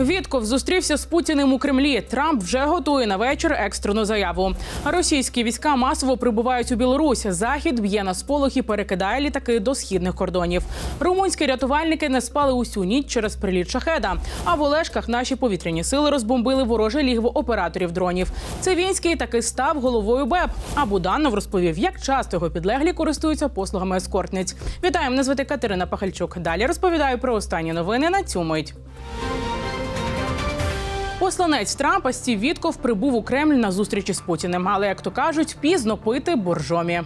Вітков зустрівся з Путіним у Кремлі. Трамп вже готує на вечір екстрену заяву. Російські війська масово прибувають у Білорусь. Захід б'є на сполох і перекидає літаки до східних кордонів. Румунські рятувальники не спали усю ніч через приліт шахеда. А в Олешках наші повітряні сили розбомбили вороже лігво операторів дронів. Цивінський таки став головою БЕП. А Буданов розповів, як часто його підлеглі користуються послугами ескортниць. Вітаю, мене звати Катерина Пахальчук. Далі розповідаю про останні новини на цю мить. Посланець Трампа Стів Вітков прибув у Кремль на зустрічі з Путіним. Але як то кажуть, пізно пити боржомі.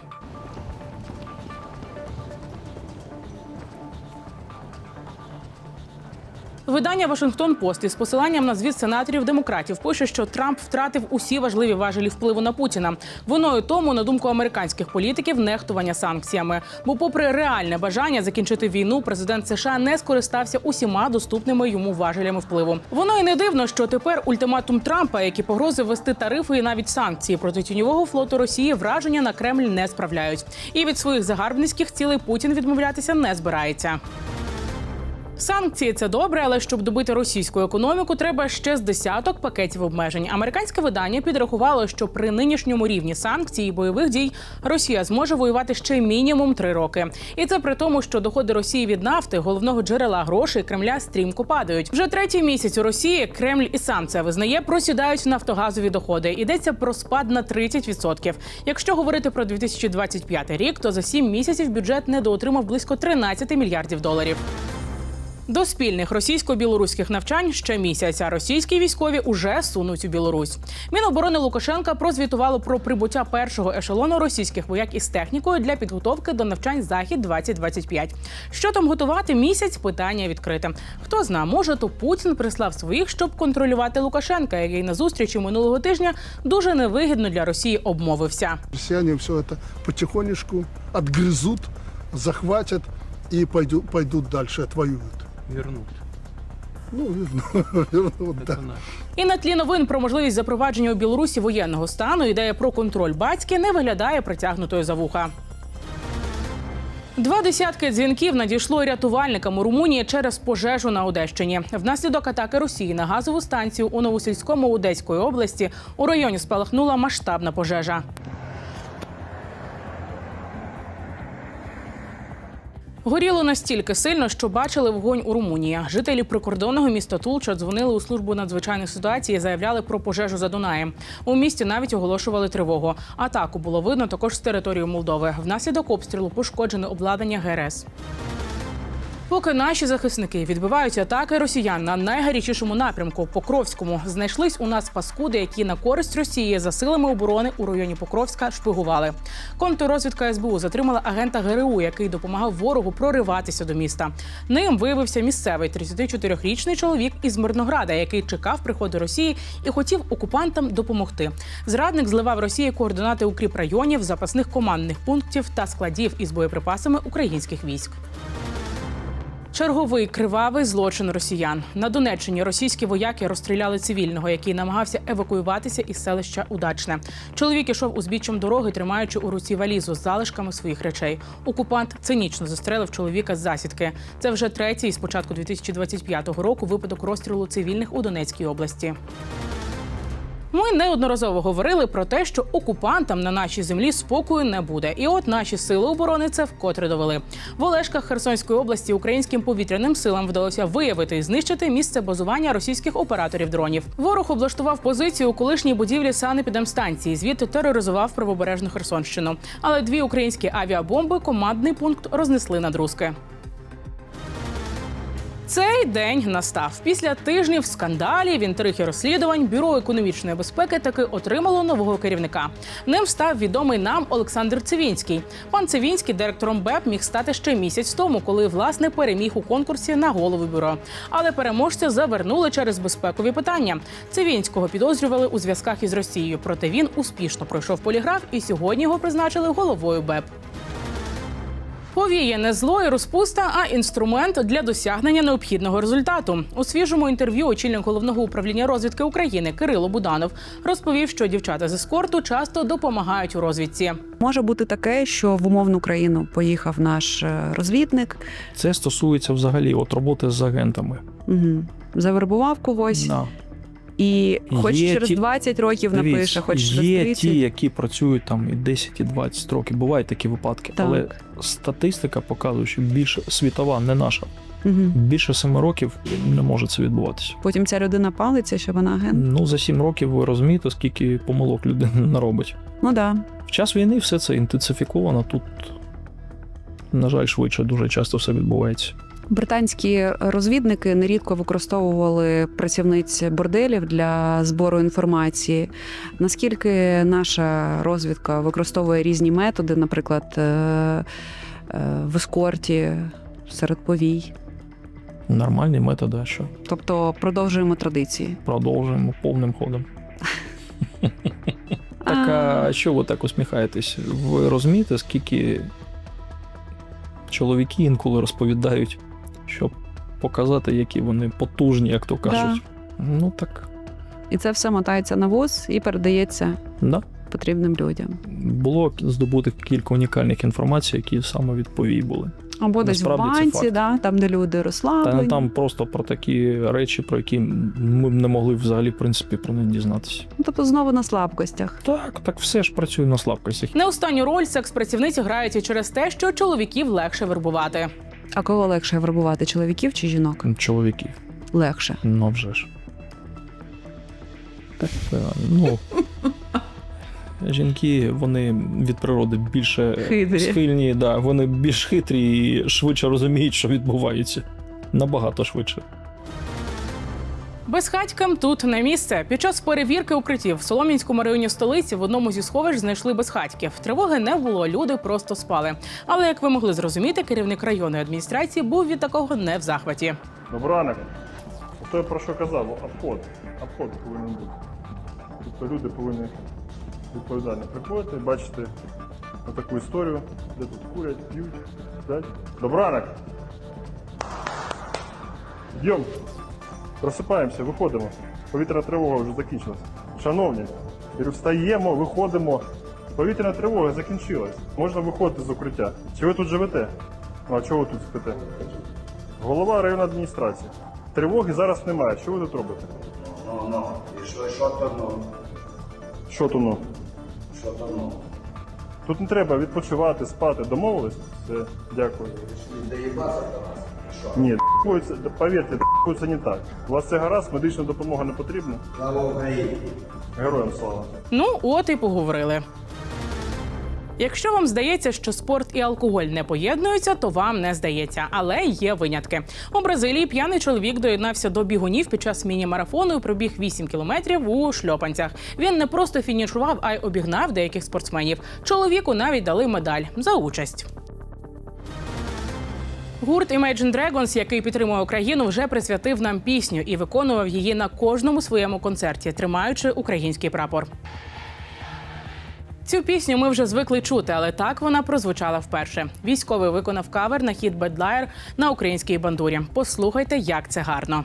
Видання Вашингтон Пост із посиланням на звіт сенаторів демократів пише, що Трамп втратив усі важливі важелі впливу на Путіна. Виною тому, на думку американських політиків, нехтування санкціями. Бо, попри реальне бажання закінчити війну, президент США не скористався усіма доступними йому важелями впливу. Воно і не дивно, що тепер ультиматум Трампа, які погрози ввести тарифи і навіть санкції проти тіньового флоту Росії, враження на Кремль не справляють. І від своїх загарбницьких цілей Путін відмовлятися не збирається. Санкції це добре, але щоб добити російську економіку, треба ще з десяток пакетів обмежень. Американське видання підрахувало, що при нинішньому рівні санкцій і бойових дій Росія зможе воювати ще мінімум три роки. І це при тому, що доходи Росії від нафти, головного джерела грошей Кремля, стрімко падають. Вже третій місяць у Росії Кремль і сам це визнає, просідають нафтогазові доходи. Йдеться про спад на 30%. Якщо говорити про 2025 рік, то за сім місяців бюджет недоотримав близько 13 мільярдів доларів. До спільних російсько-білоруських навчань ще місяць, російські військові уже сунуть у Білорусь. Міноборони Лукашенка прозвітувало про прибуття першого ешелону російських вояк із технікою для підготовки до навчань захід 2025 Що там готувати місяць? Питання відкрите. Хто зна, може, то Путін прислав своїх, щоб контролювати Лукашенка, який на зустрічі минулого тижня дуже невигідно для Росії обмовився. Россияне все это потихонечку отгрызут, захватят и пойдут, пойдут дальше, отвоюют. Вернуть. Ну, вернут, да. І на тлі новин про можливість запровадження у Білорусі воєнного стану ідея про контроль батьки не виглядає притягнутою за вуха. Два десятки дзвінків надійшло рятувальникам у Румунії через пожежу на Одещині. Внаслідок атаки Росії на газову станцію у Новосільському Одеської області у районі спалахнула масштабна пожежа. Горіло настільки сильно, що бачили вогонь у Румунії. Жителі прикордонного міста Тулча дзвонили у службу надзвичайних ситуацій заявляли про пожежу за Дунаєм. У місті навіть оголошували тривогу. Атаку було видно також з території Молдови. Внаслідок обстрілу пошкоджене обладнання ГРС. Поки наші захисники відбивають атаки росіян на найгарячішому напрямку Покровському, знайшлись у нас паскуди, які на користь Росії за силами оборони у районі Покровська шпигували. Контррозвідка СБУ затримала агента ГРУ, який допомагав ворогу прориватися до міста. Ним виявився місцевий 34-річний чоловік із Мирнограда, який чекав приходу Росії і хотів окупантам допомогти. Зрадник зливав Росії координати укріп районів, запасних командних пунктів та складів із боєприпасами українських військ. Черговий кривавий злочин росіян на Донеччині. Російські вояки розстріляли цивільного, який намагався евакуюватися із селища Удачне. Чоловік ішов узбіччям дороги, тримаючи у руці валізу з залишками своїх речей. Окупант цинічно застрелив чоловіка з засідки. Це вже третій з початку 2025 року випадок розстрілу цивільних у Донецькій області. Ми неодноразово говорили про те, що окупантам на нашій землі спокою не буде. І от наші сили оборони це вкотре довели. В Олешках Херсонської області українським повітряним силам вдалося виявити і знищити місце базування російських операторів дронів. Ворог облаштував позицію у колишній будівлі санепідемстанції, звідти тероризував правобережну Херсонщину. Але дві українські авіабомби командний пункт рознесли на друзки. Цей день настав після тижнів скандалів, інтриг і розслідувань. Бюро економічної безпеки таки отримало нового керівника. Ним став відомий нам Олександр Цивінський. Пан Цивінський директором БЕП міг стати ще місяць тому, коли власне переміг у конкурсі на голову бюро. Але переможця завернули через безпекові питання. Цивінського підозрювали у зв'язках із Росією. Проте він успішно пройшов поліграф і сьогодні його призначили головою БЕП. Повіє не зло і розпуста, а інструмент для досягнення необхідного результату. У свіжому інтерв'ю очільник головного управління розвідки України Кирило Буданов розповів, що дівчата з ескорту часто допомагають у розвідці. Може бути таке, що в умовну країну поїхав наш е, розвідник. Це стосується взагалі от роботи з агентами. Угу. завербував когось Да. І хоч Є через ті- 20 років напише, Дивіться, хоч через є 30. ті, які працюють там і 10, і 20 років. Бувають такі випадки. Так. Але статистика показує, що більше світова, не наша. Мгм. Більше 7 років не може це відбуватися. Потім ця людина палиться, що вона агент. Ну за 7 років ви розумієте, скільки помилок людина наробить. Ну да. В час війни все це інтенсифіковано. Тут, на жаль, швидше дуже часто все відбувається. Британські розвідники нерідко використовували працівниць борделів для збору інформації. Наскільки наша розвідка використовує різні методи, наприклад, е, е, в ескорті серед повій? Нормальні методи, а що Тобто продовжуємо традиції. продовжуємо повним ходом. Так, а що ви так усміхаєтесь? Ви розумієте, скільки чоловіки інколи розповідають, щоб показати, які вони потужні, як то кажуть. Ну так, І це все мотається на воз і передається да. потрібним людям. Було здобути кілька унікальних інформацій, які саме від повій були. Або десь в банці, да, там, де люди Та розслаблені. не там просто про такі речі, про які ми б не могли взагалі, в принципі, про них дізнатися. Ну, Тобто знову на слабкостях. Так, так все ж працює на слабкостях. Не останню роль секс-працівниці грають і через те, що чоловіків легше вербувати. А кого легше вербувати, чоловіків чи жінок? Чоловіків. Легше. Ну вже ж. Так, е, ну. Жінки, вони від природи більше Хитрі. схильні, да, вони більш хитрі і швидше розуміють, що відбувається. Набагато швидше. Безхатькам тут не місце. Під час перевірки укриттів в Солом'янському районі столиці в одному зі сховищ знайшли безхатьків. Тривоги не було, люди просто спали. Але як ви могли зрозуміти, керівник районної адміністрації був від такого не в захваті. Доброго ранку. То я про що казав, обход. Обход повинен бути. Тобто люди повинні відповідально приходити бачити таку історію, де тут курять, п'ють, ранку. Йдемо. Просипаємося, виходимо. Повітряна тривога вже закінчилась. Шановні, встаємо, виходимо. Повітряна тривога закінчилась. Можна виходити з укриття. Чи ви тут живете? Ну, а чого ви тут спите? Голова районної адміністрації. Тривоги зараз немає. Що ви тут робите? Ну, ну, і що, що то ну? Що то ну? Що то ну? Тут не треба відпочивати, спати. Домовились? Все, дякую. Доїбаться до нас? Ні, д***ується, повірте, д***ується не так. У вас це гаразд, медична допомога не потрібна. Слава Україні! Героям слава. Ну, от і поговорили. Якщо вам здається, що спорт і алкоголь не поєднуються, то вам не здається. Але є винятки. У Бразилії п'яний чоловік доєднався до бігунів під час міні-марафону і пробіг 8 кілометрів у шльопанцях. Він не просто фінішував, а й обігнав деяких спортсменів. Чоловіку навіть дали медаль за участь. Гурт Imagine Dragons, який підтримує Україну, вже присвятив нам пісню і виконував її на кожному своєму концерті, тримаючи український прапор. Цю пісню ми вже звикли чути, але так вона прозвучала вперше. Військовий виконав кавер на хіт Bad Liar на українській бандурі. Послухайте, як це гарно.